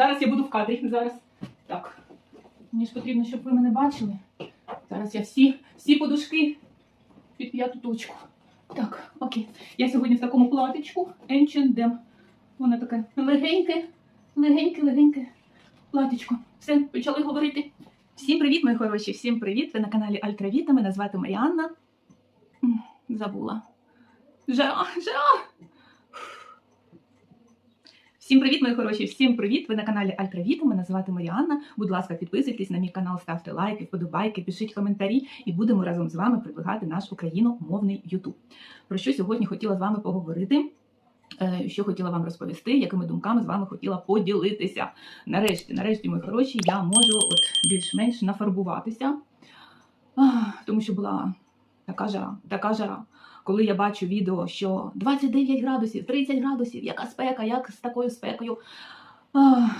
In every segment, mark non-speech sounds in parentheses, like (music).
Зараз, я буду в кадрі. Зараз. Так. Мені ж потрібно, щоб ви мене бачили. Зараз я всі, всі подушки під п'яту точку. Так, окей. Я сьогодні в такому платічку H&M. Воно таке легеньке, легеньке, легеньке платічко. Все, почали говорити. Всім привіт, мої хороші! Всім привіт! Ви на каналі Альтравіта. Мене звати Маріанна. Забула. Жара, жара! Всім привіт, мої хороші! Всім привіт! Ви на каналі Альтравіта. Мене звати Маріанна. Будь ласка, підписуйтесь на мій канал, ставте лайки, вподобайки, пишіть коментарі і будемо разом з вами продвигати наш україномовний Ютуб. Про що сьогодні хотіла з вами поговорити? е, Що хотіла вам розповісти, якими думками з вами хотіла поділитися. Нарешті, нарешті, мої хороші, я можу от більш-менш нафарбуватися, тому що була така жара, така жара. Коли я бачу відео, що 29 градусів, 30 градусів, яка спека, як з такою спекою. Ах,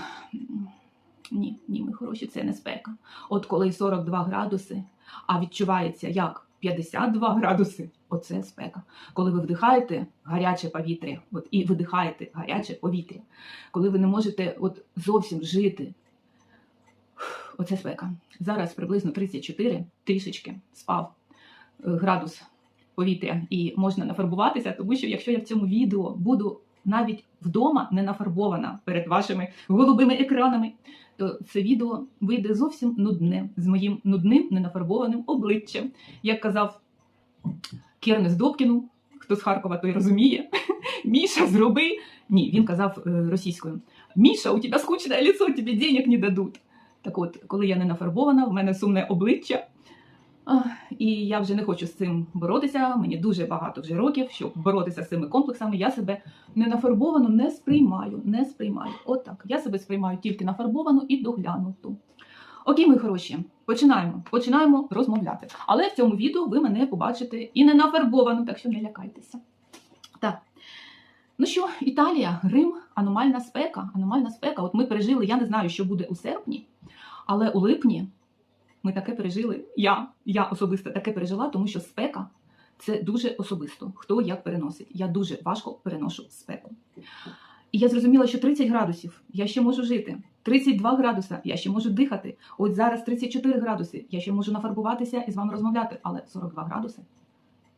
ні, ні, ми хороші, це не спека. От коли 42 градуси, а відчувається як 52 градуси, оце спека. Коли ви вдихаєте гаряче повітря, от і видихаєте гаряче повітря, коли ви не можете от зовсім жити. Оце спека. Зараз приблизно 34, трішечки спав е, градус повітря і можна нафарбуватися, тому що якщо я в цьому відео буду навіть вдома не нафарбована перед вашими голубими екранами, то це відео вийде зовсім нудне з моїм нудним ненафарбованим обличчям. Як казав Кернес Добкіну, хто з Харкова, той розуміє. (laughs) Міша, зроби. Ні, він казав е, російською: Міша, у тебе скучне лицо, тобі денег не дадуть. Так от, коли я не нафарбована, в мене сумне обличчя. І я вже не хочу з цим боротися. Мені дуже багато вже років, щоб боротися з цими комплексами. Я себе не нафарбовану не сприймаю. Не сприймаю. От так. Я себе сприймаю тільки нафарбовану і доглянуту. Окей, мої хороші, починаємо. Починаємо розмовляти. Але в цьому відео ви мене побачите і не нафарбовану, так що не лякайтеся. Так. Ну що, Італія, Рим, аномальна спека. Аномальна спека. От ми пережили, я не знаю, що буде у серпні, але у липні ми таке пережили. Я, я особисто таке пережила, тому що спека це дуже особисто. Хто як переносить. Я дуже важко переношу спеку. І я зрозуміла, що 30 градусів я ще можу жити. 32 градуса я ще можу дихати. От зараз 34 градуси. Я ще можу нафарбуватися і з вами розмовляти. Але 42 градуси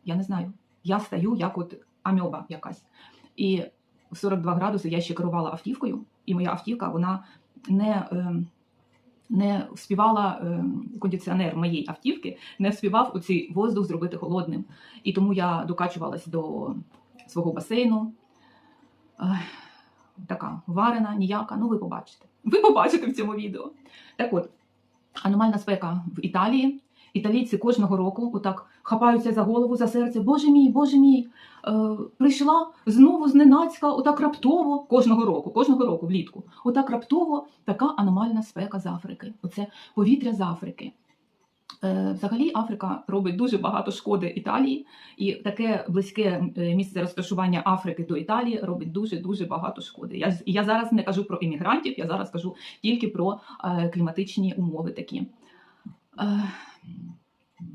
я не знаю. Я стаю як от амьоба якась. І в 42 градуси я ще керувала автівкою, і моя автівка вона не. ем, не вспівала ем, кондиціонер моєї автівки, не вспівав цей воздух зробити холодним. І тому я докачувалась до свого басейну. Така варена, ніяка. Ну, ви побачите. Ви побачите в цьому відео. Так от, аномальна спека в Італії. Італійці кожного року отак хапаються за голову, за серце. Боже мій, боже мій, е, прийшла знову зненацька, отак раптово, кожного року, кожного року влітку. Отак раптово така аномальна спека з Африки. Оце повітря з Африки. Е, Взагалі Африка робить дуже багато шкоди Італії, і таке близьке е, місце розташування Африки до Італії робить дуже дуже багато шкоди. Я я зараз не кажу про іммігрантів, я зараз кажу тільки про е, кліматичні умови такі. Е,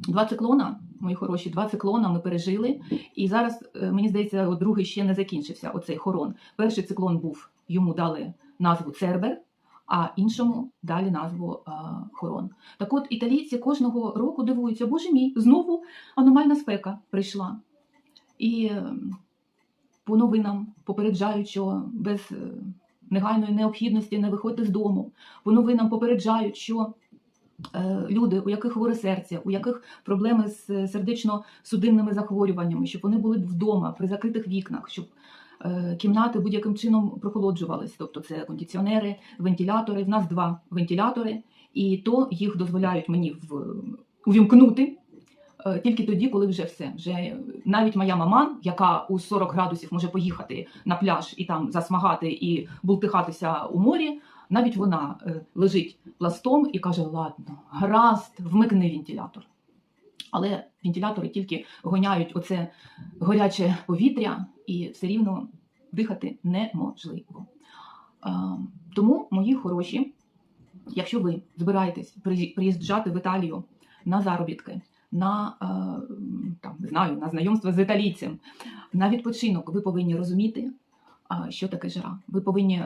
Два циклона, мої хороші, два циклона ми пережили. І зараз, е, мені здається, другий ще не закінчився, оцей хорон. Перший циклон був, йому дали назву Цербер, а іншому дали назву е, Хорон. Так от італійці кожного року дивуються, боже мій, знову аномальна спека прийшла. І е, по новинам попереджають, що без негайної необхідності не виходьте з дому. По новинам попереджають, що люди, у яких хворе серце, у яких проблеми з е, сердечно-судинними захворюваннями, щоб вони були вдома при закритих вікнах, щоб е, кімнати будь-яким чином прохолоджувались. Тобто це кондиціонери, вентилятори. В нас два вентилятори, і то їх дозволяють мені в, увімкнути. е, Тільки тоді, коли вже все. Вже навіть моя мама, яка у 40 градусів може поїхати на пляж і там засмагати і бултихатися у морі, навіть вона е, лежить пластом і каже: Ладно, гаразд, вмикни вентилятор. Але вентилятори тільки гоняють оце горяче повітря, і все рівно дихати неможливо. Е, Тому, мої хороші, якщо ви збираєтесь приїжджати в Італію на заробітки, на е, там, не знаю, на знайомство з італійцем, на відпочинок, ви повинні розуміти, що таке жара. Ви повинні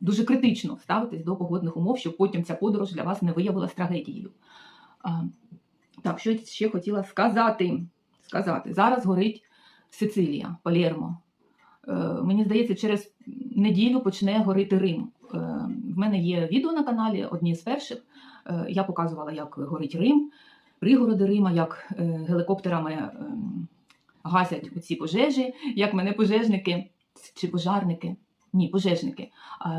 дуже критично ставитись до погодних умов, щоб потім ця подорож для вас не виявилась трагедією. Так, що ще хотіла сказати. сказати. Зараз горить Сицилія, Палермо. Е, мені здається, через неділю почне горити Рим. Е, в мене є відео на каналі, одні з перших. Е, я показувала, як горить Рим, пригороди Рима, як е, гелікоптерами е, гасять ці пожежі, як мене пожежники чи пожарники. Ні, пожежники.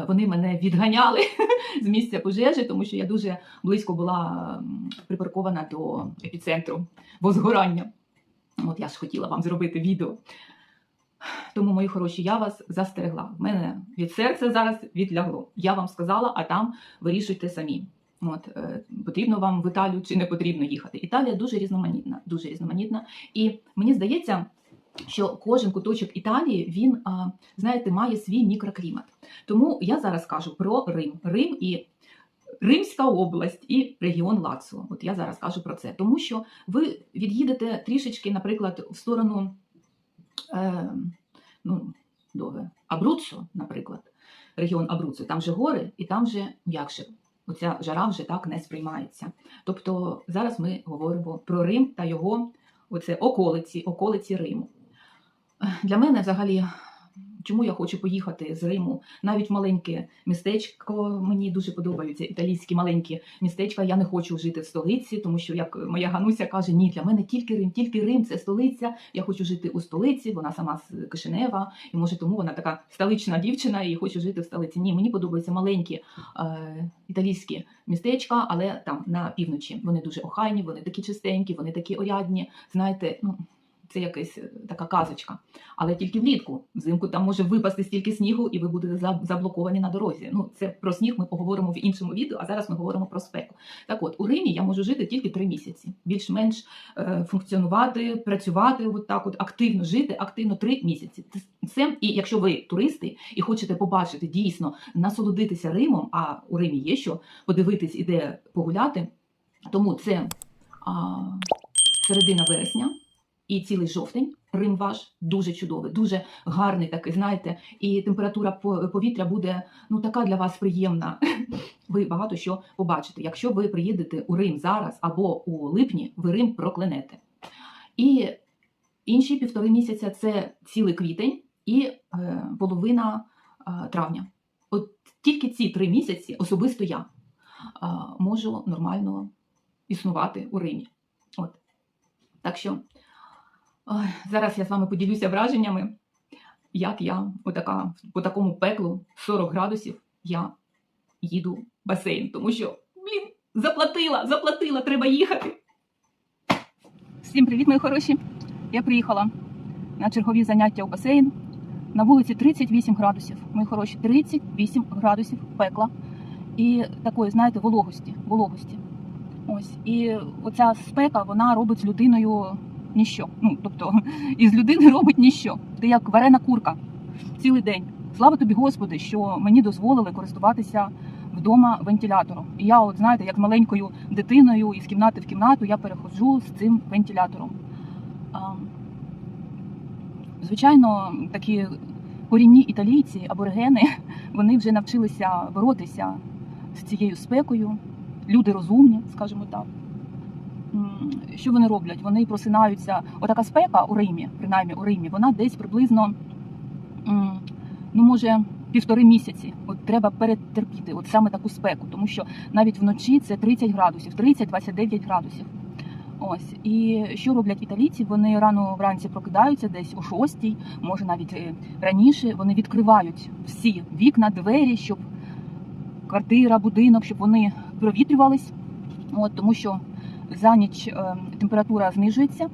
Вони мене відганяли (laughs) з місця пожежі, тому що я дуже близько була припаркована до епіцентру возгорання. От я ж хотіла вам зробити відео. Тому, мої хороші, я вас застерегла. В мене від серця зараз відлягло. Я вам сказала, а там вирішуйте самі. От, е, потрібно вам в Італію чи не потрібно їхати. Італія дуже різноманітна, дуже різноманітна. І мені здається, що кожен куточок Італії він, знаєте, має свій мікроклімат. Тому я зараз кажу про Рим. Рим і Римська область і регіон Лаціо. От я зараз кажу про це. Тому що ви від'їдете трішечки, наприклад, в сторону е, ну, дове, Абруццо, наприклад, регіон Абруццо. Там же гори і там же м'якше. Оця жара вже так не сприймається. Тобто зараз ми говоримо про Рим та його оце околиці, околиці Риму. Для мене взагалі, чому я хочу поїхати з Риму, навіть маленьке містечко, мені дуже подобаються італійські маленькі містечка. Я не хочу жити в столиці, тому що, як моя Гануся каже, ні, для мене тільки Рим, тільки Рим це столиця. Я хочу жити у столиці, вона сама з Кишинева, і може тому вона така столична дівчина і хочу жити в столиці. Ні, мені подобаються маленькі е, італійські містечка, але там на півночі. Вони дуже охайні, вони такі чистенькі, вони такі орядні. Знаєте, ну. Це якась е, така казочка, але тільки влітку. Взимку там може випасти стільки снігу, і ви будете заблоковані на дорозі. Ну це про сніг ми поговоримо в іншому відео. А зараз ми говоримо про спеку. Так, от у Римі я можу жити тільки три місяці, більш-менш е, функціонувати, працювати, от так, от активно жити, активно три місяці. Це- і якщо ви туристи і хочете побачити дійсно насолодитися Римом, а у Римі є що подивитись і де погуляти. Тому це а, середина вересня і цілий жовтень. Рим ваш дуже чудовий, дуже гарний такий, знаєте, і температура повітря буде ну така для вас приємна. (laughs) Ви багато що побачите. Якщо ви приїдете у Рим зараз або у липні, ви Рим проклянете. І інші півтори місяця це цілий квітень і е, половина е, травня. От тільки ці три місяці особисто я е, можу нормально існувати у Римі. От. Так що ой, зараз я з вами поділюся враженнями, як я отака, по такому пеклу 40 градусів я їду в басейн, тому що, блін, заплатила, заплатила, треба їхати. Всім привіт, мої хороші. Я приїхала на чергові заняття у басейн. На вулиці 38 градусів. Мої хороші, 38 градусів пекла. І такої, знаєте, вологості. вологості. Ось. І оця спека вона робить з людиною ніщо. Ну, тобто, (laughs) із людини робить ніщо. Ти як варена курка цілий день. Слава тобі, Господи, що мені дозволили користуватися вдома вентилятором. І я, от знаєте, як маленькою дитиною із кімнати в кімнату я переходжу з цим вентилятором. Звичайно, такі корінні італійці, аборигени, (laughs) вони вже навчилися боротися з цією спекою. Люди розумні, скажімо так. Що вони роблять? Вони просинаються. Отака спека у Римі, принаймні у Римі, вона десь приблизно, ну може, півтори місяці. От треба перетерпіти, от саме таку спеку, тому що навіть вночі це 30 градусів, 30-29 градусів. Ось і що роблять італійці? Вони рано вранці прокидаються, десь о 6, може навіть е, раніше. Вони відкривають всі вікна, двері, щоб квартира, будинок, щоб вони провітрювались. От тому що за ніч е, температура знижується.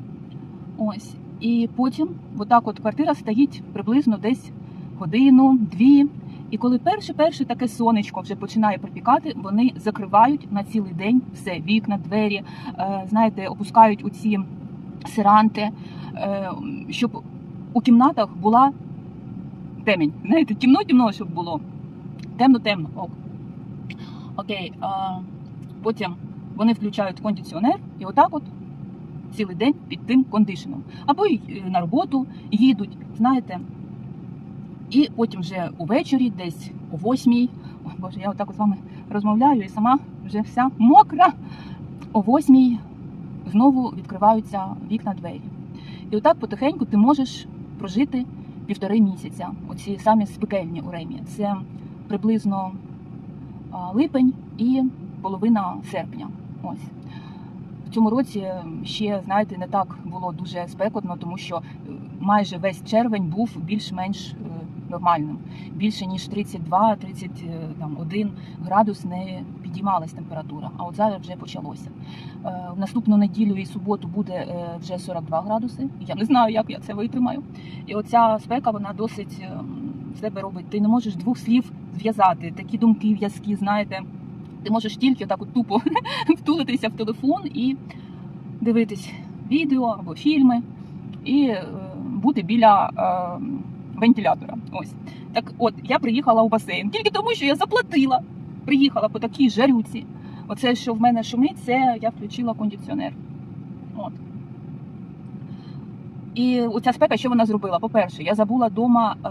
Ось. І потім отак от квартира стоїть приблизно десь годину, дві. І коли перше-перше таке сонечко вже починає припікати, вони закривають на цілий день все, вікна, двері, е, знаєте, опускають у ці сиранти, е, щоб у кімнатах була темінь. Знаєте, темно-темно, щоб було. Темно-темно. Ок. Окей. Потім вони включають кондиціонер і отак от цілий день під тим кондишеном. Або й е, на роботу їдуть, знаєте. І потім вже увечері, десь о восьмій, о Боже, я отак от з вами розмовляю і сама вже вся мокра. О восьмій знову відкриваються вікна двері. І отак потихеньку ти можеш прожити півтори місяця. Оці самі спекельні у Ремі. Це приблизно липень і половина серпня. Ось. В цьому році ще, знаєте, не так було дуже спекотно, тому що е, майже весь червень був більш-менш е, нормальним. Більше ніж 32-31 градус не підіймалась температура. А от зараз вже почалося. Е, В наступну неділю і суботу буде е, вже 42 градуси. Я не знаю, як я це витримаю. І оця спека вона досить е, з робить. Ти не можеш двох слів зв'язати, такі думки в'язкі, знаєте. Ти можеш тільки так от тупо (laughs) втулитися в телефон і дивитись відео або фільми, і е, бути біля е, вентилятора. Ось так, от я приїхала у басейн тільки тому, що я заплатила. Приїхала по такій жарюці. Оце, що в мене шумить, це я включила кондиціонер. От. І оця спека, що вона зробила? По-перше, я забула вдома е,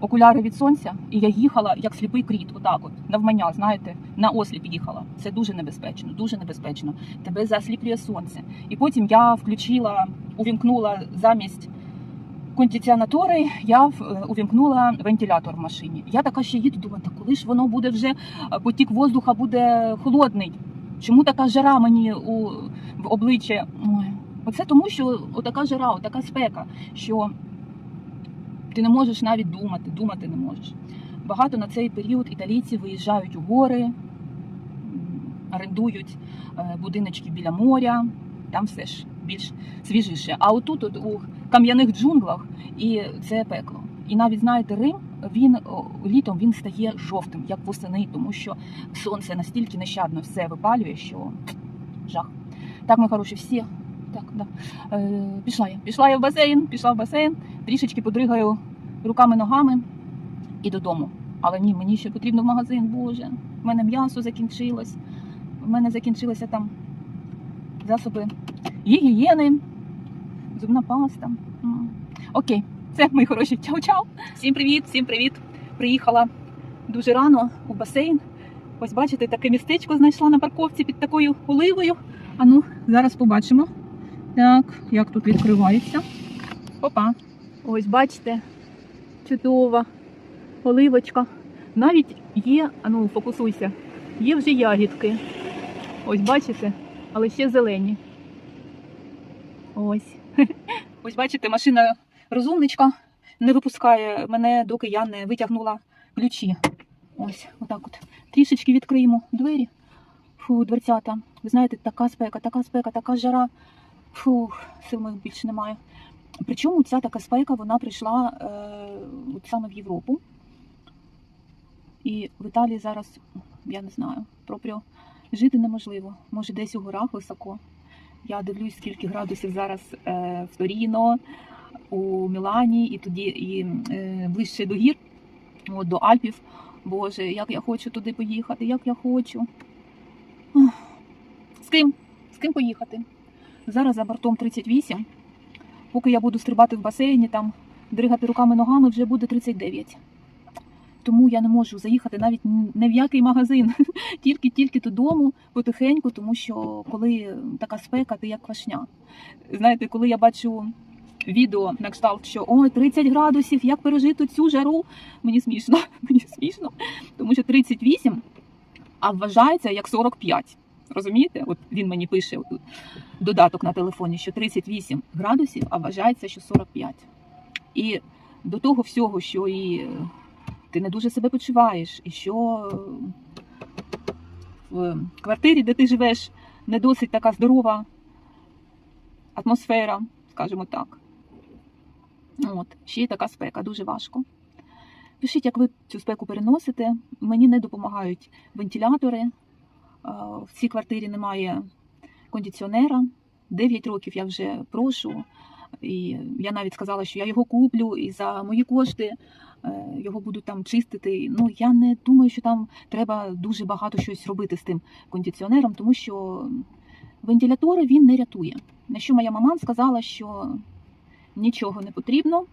окуляри від сонця, і я їхала як сліпий кріт, отак от, навмання, знаєте, на осліп їхала. Це дуже небезпечно, дуже небезпечно. Тебе засліплює сонце. І потім я включила, увімкнула замість кондиціонатори, я е, увімкнула вентилятор в машині. Я така ще їду, думаю, та коли ж воно буде вже, е, потік воздуха буде холодний. Чому така жара мені у, в обличчя? Ой. Оце тому, що отака жара, отака спека, що ти не можеш навіть думати, думати не можеш. Багато на цей період італійці виїжджають у гори, орендують е, будиночки біля моря, там все ж більш свіжіше. А отут, от, у кам'яних джунглах, і це пекло. І навіть знаєте, Рим він літом він стає жовтим, як восени, тому що сонце настільки нещадно все випалює, що жах. Так, ми хороші, всі. Так, да. Е, пішла я. Пішла я в басейн, пішла в басейн, трішечки подригаю руками, ногами і додому. Але ні, мені ще потрібно в магазин, боже. В мене м'ясо закінчилось. В мене закінчилися там засоби гігієни, зубна паста. М. Окей, це мої хороші. Чао-чао. Всім привіт, всім привіт. Приїхала дуже рано у басейн. Ось бачите, таке містечко знайшла на парковці під такою оливою. А ну, зараз побачимо. Так, як тут відкривається. Опа. Ось бачите, чудова оливочка. Навіть є, а ну фокусуйся, є вже ягідки. Ось бачите, але ще зелені. Ось. (laughs) Ось бачите, машина розумничка не випускає мене, доки я не витягнула ключі. Ось, отак от. Трішечки відкриємо двері. Фу, дверцята. Ви знаєте, така спека, така спека, така жара. Фу, сил моїх більше немає. Причому ця така спека вона прийшла е, от саме в Європу. І в Італії зараз, я не знаю, пропрyo жити неможливо. Може, десь у горах високо. Я дивлюсь, скільки градусів зараз е, в Торіно, у Мілані, і тоді і е, ближче до гір, от, до Альпів. Боже, як я хочу туди поїхати, як я хочу. З ким? З ким поїхати? Зараз за бортом 38. Поки я буду стрибати в басейні, там дригати руками ногами, вже буде 39. Тому я не можу заїхати навіть не в який магазин, (laughs) тільки-тільки додому потихеньку, тому що коли така спека, ти як квашня. Знаєте, коли я бачу відео на кшталт, що ой, 30 градусів, як пережити цю жару, мені смішно, (laughs) мені смішно, тому що 38, а вважається як 45. Розумієте? От він мені пише додаток на телефоні, що 38 градусів, а вважається, що 45. І до того всього, що і е, ти не дуже себе почуваєш, і що е, в квартирі, де ти живеш, не досить така здорова атмосфера, скажімо так. От, ще й така спека, дуже важко. Пишіть, як ви цю спеку переносите. Мені не допомагають вентилятори. Е, В цій квартирі немає кондиціонера. 9 років я вже прошу. І я навіть сказала, що я його куплю і за мої кошти е, його будуть там чистити. Ну я не думаю, що там треба дуже багато щось робити з тим кондиціонером, тому що вентилятори він не рятує. На що моя мама сказала, що нічого не потрібно,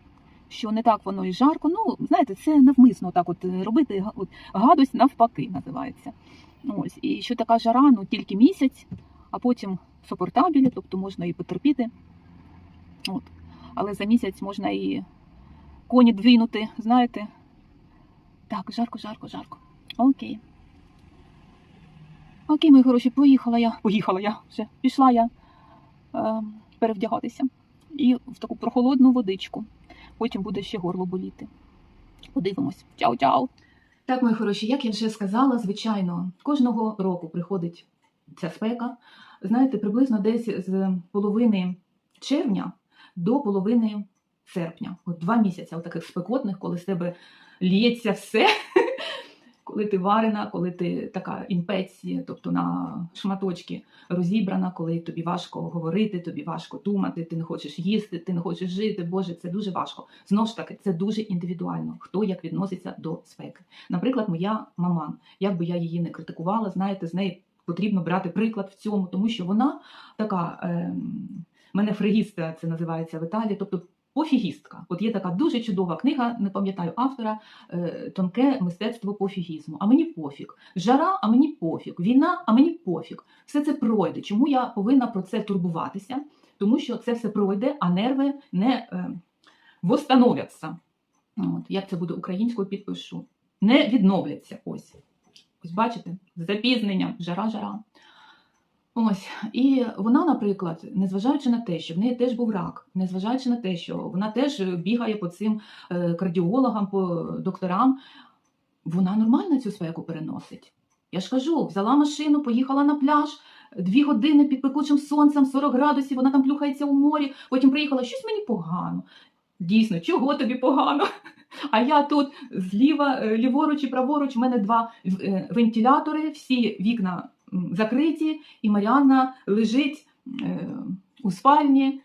що не так воно і жарко. Ну, знаєте, це навмисно так от е, робити от, гадость навпаки називається. Ось. І що така жара, ну тільки місяць, а потім супортабілі, тобто можна і потерпіти. От. Але за місяць можна і коні двинути, знаєте. Так, жарко, жарко, жарко. Окей. Окей, мої хороші, поїхала я. Поїхала я вже. Пішла я е, перевдягатися. І в таку прохолодну водичку. Потім буде ще горло боліти. Подивимось. Чао-чао. Так, мої хороші, як я вже сказала, звичайно, кожного року приходить ця спека. Знаєте, приблизно десь з половини червня до половини серпня. От два місяці от таких спекотних, коли з тебе лється все. Коли ти варена, коли ти така імпець, тобто на шматочки розібрана, коли тобі важко говорити, тобі важко думати, ти не хочеш їсти, ти не хочеш жити. Боже, це дуже важко. Знову ж таки, це дуже індивідуально, хто як відноситься до спеки. Наприклад, моя мама, як би я її не критикувала, знаєте, з неї потрібно брати приклад в цьому, тому що вона така, е, мене фригіста це називається в Італії, тобто пофігістка. От є така дуже чудова книга, не пам'ятаю автора, е, тонке мистецтво пофігізму. А мені пофіг. Жара, а мені пофіг. Війна, а мені пофіг. Все це пройде. Чому я повинна про це турбуватися? Тому що це все пройде, а нерви не е, восстановляться. От, як це буде українською, підпишу. Не відновляться. Ось. Ось бачите, з запізненням, жара-жара. Ось, і вона, наприклад, незважаючи на те, що в неї теж був рак, незважаючи на те, що вона теж бігає по цим е, кардіологам, по докторам, вона нормально цю спеку переносить. Я ж кажу, взяла машину, поїхала на пляж, дві години під пекучим сонцем, 40 градусів, вона там плюхається у морі, потім приїхала, щось мені погано. Дійсно, чого тобі погано? (laughs) А я тут зліва, е, ліворуч і праворуч, в мене два е, вентилятори, всі вікна закриті, і Маріанна лежить е, у спальні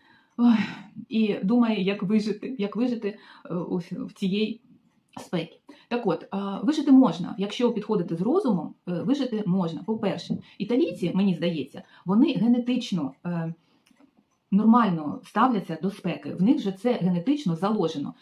і думає, як вижити, як вижити е, в цієї спеки. Так от, вижити можна, якщо підходити з розумом, е, вижити можна. По-перше, італійці, мені здається, вони генетично нормально ставляться до спеки. В них же це генетично заложено.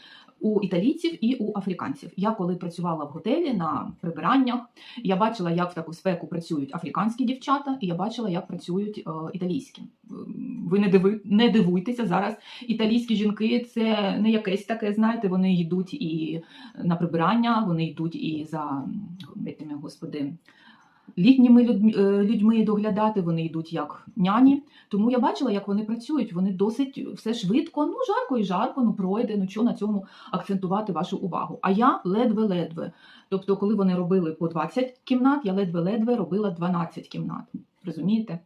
У італійців і у африканців. Я коли працювала в готелі на прибираннях, я бачила, як в таку спеку працюють африканські дівчата, і я бачила, як працюють е, італійські. Ем, Ви не диви, не дивуйтеся зараз. Італійські жінки це не якесь таке, знаєте, вони йдуть і на прибирання, вони йдуть і за господи, літніми людьми, е, доглядати, вони йдуть як няні. Тому я бачила, як вони працюють. Вони досить все швидко, ну жарко і жарко, ну пройде, ну що на цьому акцентувати вашу увагу. А я ледве-ледве. Тобто, коли вони робили по 20 кімнат, я ледве-ледве робила 12 кімнат. Розумієте?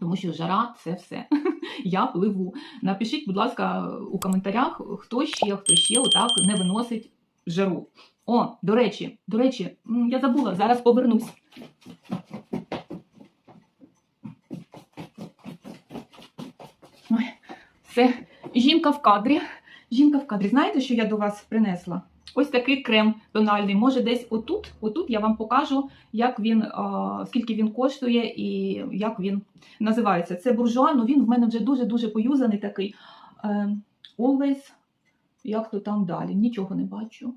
Тому що жара це все. (laughs) Я пливу. Напишіть, будь ласка, у коментарях, хто ще, хто ще отак не виносить жару. О, до речі, до речі, я забула, зараз повернусь. Ой, це жінка в кадрі. Жінка в кадрі. Знаєте, що я до вас принесла? Ось такий крем тональний. Може, десь отут, отут я вам покажу, як він, скільки він коштує і як він називається. Це буржуа, ну він в мене вже дуже-дуже поюзаний такий. Е, Always, як то там далі, нічого не бачу.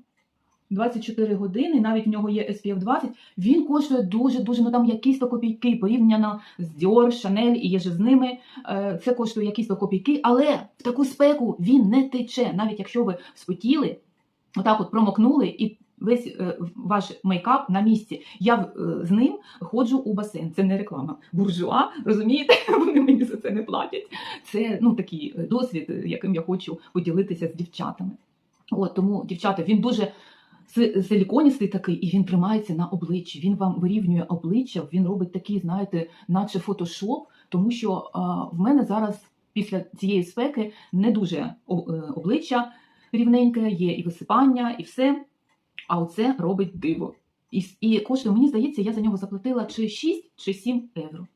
24 години, навіть в нього є SPF 20, він коштує дуже-дуже, ну там якісь то копійки, порівняно з Dior, Chanel і є же з ними. Е, Це коштує якісь то копійки, але в таку спеку він не тече. Навіть якщо ви спотіли, отак от промокнули і весь е, ваш мейкап на місці. Я е, з ним ходжу у басейн. Це не реклама. Буржуа, розумієте? (laughs) Вони мені за це не платять. Це ну такий досвід, яким я хочу поділитися з дівчатами. От тому, дівчата, він дуже силіконістий такий, і він тримається на обличчі. Він вам вирівнює обличчя. Він робить такий, знаєте, наче фотошоп, тому що в мене зараз після цієї спеки не дуже е, обличчя рівненьке, є і висипання, і все. А оце робить диво. І, і коштує, мені здається, я за нього заплатила чи 6, чи 7 євро.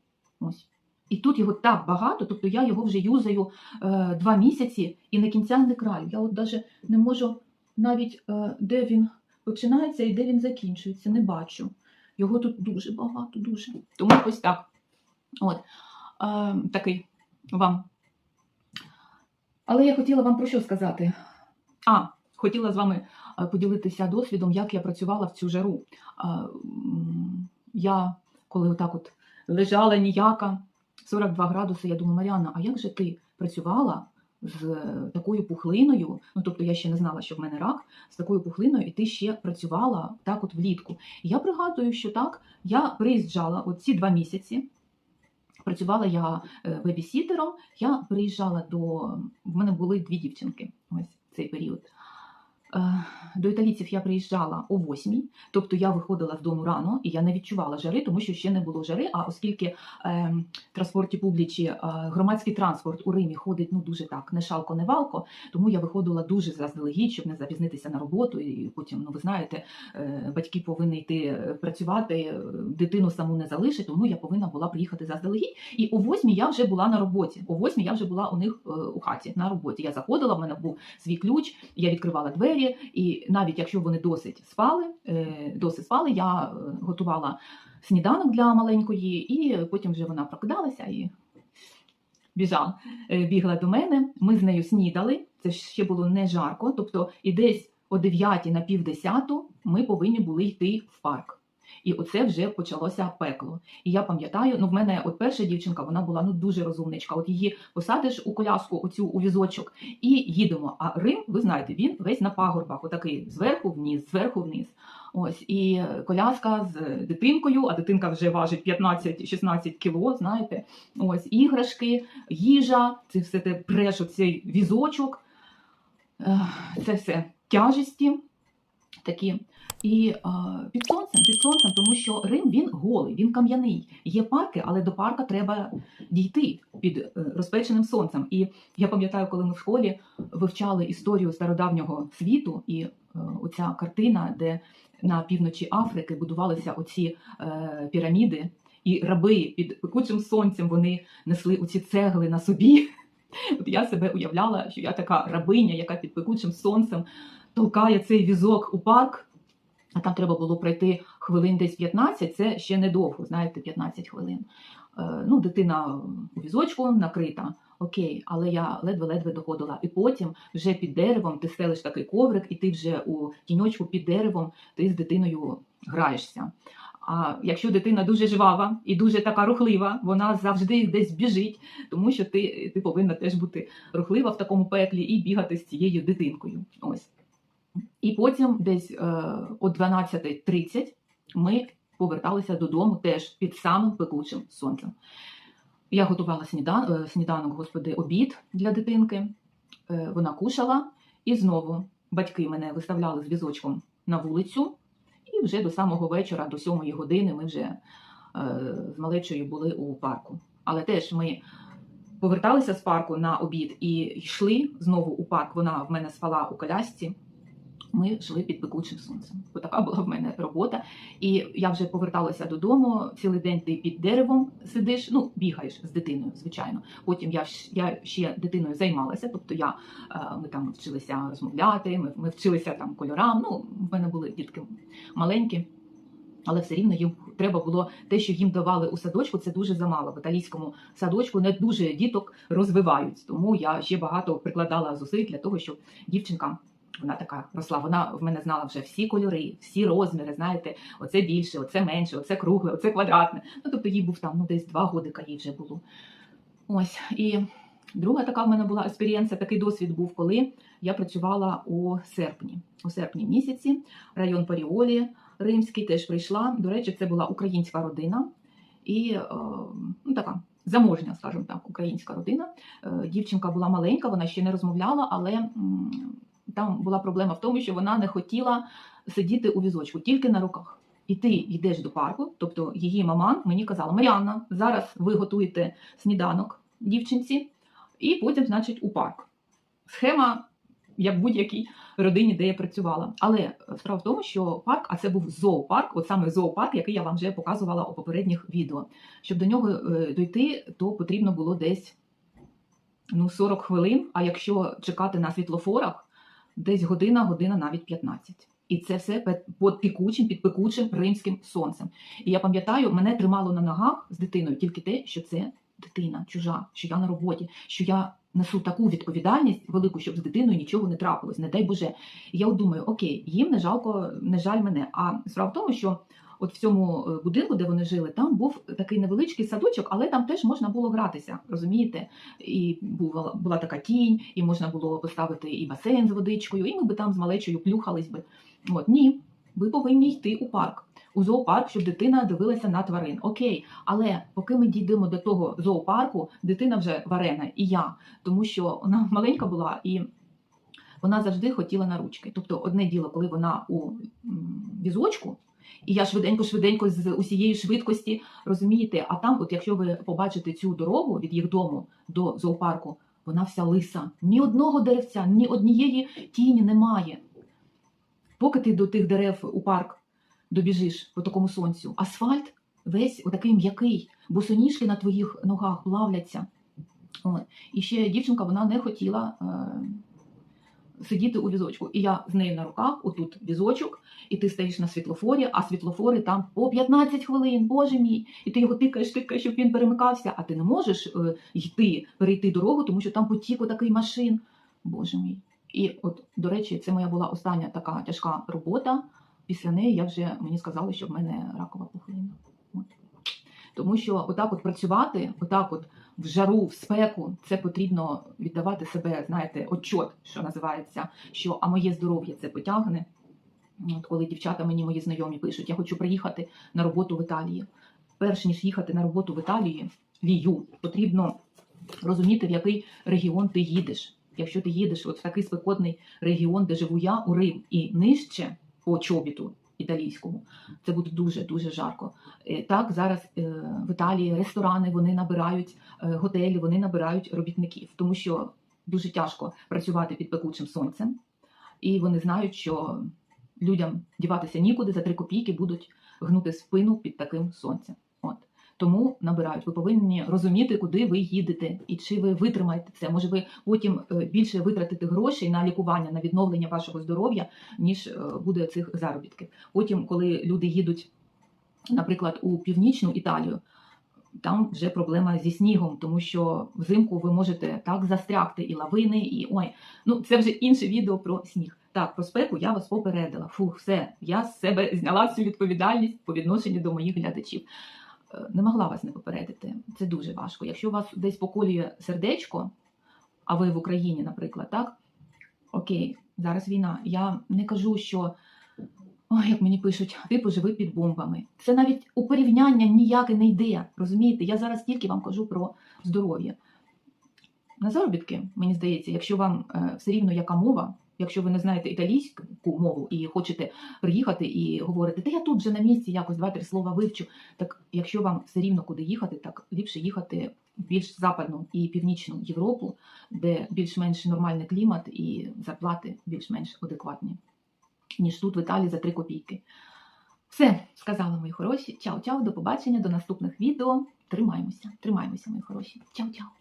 Ось. І тут його так багато, тобто я його вже юзаю е, два місяці і на кінця не краю. Я от навіть не можу навіть е, де він починається і де він закінчується, не бачу. Його тут дуже багато, дуже. Тому ось так. От. Е, такий вам. Але я хотіла вам про що сказати? А, хотіла з вами е, поділитися досвідом, як я працювала в цю жару. Е, Я коли отак от лежала ніяка, 42 градуси, я думаю, Маріанна, а як же ти працювала з е, такою пухлиною? Ну тобто я ще не знала, що в мене рак, з такою пухлиною, і ти ще працювала так, от влітку. І я пригадую, що так, я приїжджала от ці два місяці. Працювала я е, бебісітером, я приїжджала до. В мене були дві дівчинки ось цей період. Е, До італійців я приїжджала о 8, тобто я виходила з дому рано і я не відчувала жари, тому що ще не було жари. А оскільки е, транспорті публічі, е, громадський транспорт у Римі ходить ну дуже так, не шалко, не валко, тому я виходила дуже заздалегідь, щоб не запізнитися на роботу. І потім, ну ви знаєте, е, батьки повинні йти е, працювати, е, дитину саму не залишить, тому я повинна була приїхати заздалегідь. І о 8 я вже була на роботі. О 8 я вже була у них е, у хаті на роботі. Я заходила, в мене був свій ключ, я відкривала двері, і навіть якщо вони досить спали, е, досить спали, я е, готувала сніданок для маленької, і потім вже вона прокидалася і біжала, е, бігла до мене. Ми з нею снідали. Це ще було не жарко. Тобто, і десь о 9 на пів десяту ми повинні були йти в парк. І оце вже почалося пекло. І я пам'ятаю, ну в мене от перша дівчинка, вона була ну дуже розумничка. От її посадиш у коляску, оцю у візочок, і їдемо. А Рим, ви знаєте, він весь на пагорбах, отакий зверху вниз, зверху вниз. Ось і коляска з дитинкою, а дитинка вже важить 15-16 кіло, знаєте. Ось іграшки, їжа, це все те преш, цей візочок, це все тяжесті такі. І е, під сонцем, під сонцем, тому що Рим він голий, він кам'яний. Є парки, але до парка треба дійти під е, розпеченим сонцем. І я пам'ятаю, коли ми в школі вивчали історію стародавнього світу, і е, оця картина, де на півночі Африки будувалися оці е, піраміди, і раби під пекучим сонцем вони несли оці цегли на собі. (laughs) От я себе уявляла, що я така рабиня, яка під пекучим сонцем толкає цей візок у парк. А там треба було пройти хвилин десь 15, це ще недовго, знаєте, 15 хвилин. Е, ну, дитина у візочку накрита, окей, але я ледве-ледве доходила. І потім вже під деревом ти стелиш такий коврик, і ти вже у тіньочку під деревом ти з дитиною граєшся. А якщо дитина дуже жвава і дуже така рухлива, вона завжди десь біжить, тому що ти, ти повинна теж бути рухлива в такому пеклі і бігати з цією дитинкою. Ось. І потім, десь е, о 12.30 ми поверталися додому теж під самим пекучим сонцем. Я готувала снідан, е, сніданок, господи, обід для дитинки. Е, вона кушала, і знову батьки мене виставляли з візочком на вулицю, і вже до самого вечора, до сьомої години, ми вже з малечою були у парку. Але теж ми поверталися з парку на обід і йшли знову у парк. Вона в мене спала у колясці. Ми йшли під пекучим сонцем. Бо така була в мене робота. І я вже поверталася додому. Цілий день ти під деревом сидиш, ну бігаєш з дитиною, звичайно. Потім я я ще дитиною займалася. Тобто я е, ми там вчилися розмовляти, ми, ми вчилися там кольорам. Ну, в мене були дітки маленькі. Але все рівно їм треба було те, що їм давали у садочку, це дуже замало. В італійському садочку не дуже діток розвивають. Тому я ще багато прикладала зусиль для того, щоб дівчинка вона така росла. Вона в мене знала вже всі кольори, всі розміри. Знаєте, оце більше, оце менше, оце кругле, оце квадратне. Ну тобто їй був там ну десь два годика їй вже було. Ось і друга така в мене була експерієнція, такий досвід був, коли я працювала у серпні. У серпні місяці район Паріолі римський теж прийшла. До речі, це була українська родина і е, ну, така заможня, скажімо так, українська родина. Е, дівчинка була маленька, вона ще не розмовляла, але там була проблема в тому, що вона не хотіла сидіти у візочку тільки на руках. І ти йдеш до парку, тобто її мама мені казала: Маріанна, зараз ви готуєте сніданок дівчинці, і потім, значить, у парк. Схема, як будь-якій родині, де я працювала. Але справа в тому, що парк, а це був зоопарк, от саме зоопарк, який я вам вже показувала у попередніх відео. Щоб до нього е, дойти, то потрібно було десь ну, 40 хвилин. А якщо чекати на світлофорах, десь година, година, навіть 15. І це все під пікучим, під пекучим римським сонцем. І я пам'ятаю, мене тримало на ногах з дитиною тільки те, що це дитина чужа, що я на роботі, що я несу таку відповідальність велику, щоб з дитиною нічого не трапилось, не дай Боже. І я думаю, окей, їм не жалко, не жаль мене. А справа в тому, що от в цьому е, будинку, де вони жили, там був такий невеличкий садочок, але там теж можна було гратися, розумієте? І була, була така тінь, і можна було поставити і басейн з водичкою, і ми би там з малечою плюхались би. От ні, ви повинні йти у парк. У зоопарк, щоб дитина дивилася на тварин. Окей, але поки ми дійдемо до того зоопарку, дитина вже варена, і я, тому що вона маленька була і вона завжди хотіла на ручки. Тобто, одне діло, коли вона у візочку, і я швиденько-швиденько з усієї швидкості, розумієте, а там, от якщо ви побачите цю дорогу від їх дому до зоопарку, вона вся лиса. Ні одного деревця, ні однієї тіні немає. Поки ти до тих дерев у парк добіжиш по такому сонцю, асфальт весь отакий м'який, босоніжки на твоїх ногах плавляться. От. І ще дівчинка вона не хотіла е, сидіти у візочку. І я з нею на руках, отут візочок, і ти стоїш на світлофорі, а світлофори там по 15 хвилин, боже мій, і ти його тикаєш, тикаєш, щоб він перемикався, а ти не можеш е, йти, перейти дорогу, тому що там потік такий машин. Боже мій. І от, до речі, це моя була остання така тяжка робота. Після неї я вже мені сказали, що в мене ракова пухлина. От. Тому що отак от працювати, отак от в жару, в спеку, це потрібно віддавати себе, знаєте, отчот, що називається, що а моє здоров'я це потягне. От коли дівчата мені мої знайомі пишуть, я хочу приїхати на роботу в Італії. Перш ніж їхати на роботу в Італії, вію, потрібно розуміти, в який регіон ти їдеш. Якщо ти їдеш от в такий спекотний регіон, де живу я, у Рим, і нижче по чобіту італійському, це буде дуже дуже жарко. Е, Так, зараз е, в Італії ресторани вони набирають е, готелі, вони набирають робітників, тому що дуже тяжко працювати під пекучим сонцем, і вони знають, що людям діватися нікуди за три копійки будуть гнути спину під таким сонцем. Тому набирають. Ви повинні розуміти, куди ви їдете, і чи ви витримаєте це. Може, ви потім е, більше витратите грошей на лікування, на відновлення вашого здоров'я, ніж е, буде цих заробітків. Потім, коли люди їдуть, наприклад, у північну Італію. Там вже проблема зі снігом, тому що взимку ви можете так застрягти і лавини, і ой, ну це вже інше відео про сніг. Так, про спеку я вас попередила. Фух, все, я з себе зняла всю відповідальність по відношенню до моїх глядачів. Е, Не могла вас не попередити. Це дуже важко. Якщо вас десь поколює сердечко, а ви в Україні, наприклад, так? Окей, зараз війна. Я не кажу, що. Ой, як мені пишуть, ти поживи під бомбами. Це навіть у порівняння ніяке не йде. Розумієте? Я зараз тільки вам кажу про здоров'я. На заробітки, мені здається, якщо вам е, все рівно яка мова, якщо ви не знаєте італійську мову і хочете приїхати і говорити, та я тут вже на місці якось два-три слова вивчу. Так якщо вам все рівно куди їхати, так ліпше їхати в більш западну і північну Європу, де більш-менш нормальний клімат і зарплати більш-менш адекватні, ніж тут в Італії за 3 копійки. Все, сказала мої хороші. Чао-чао, до побачення, до наступних відео. Тримаємося, тримаємося, мої хороші. Чао-чао.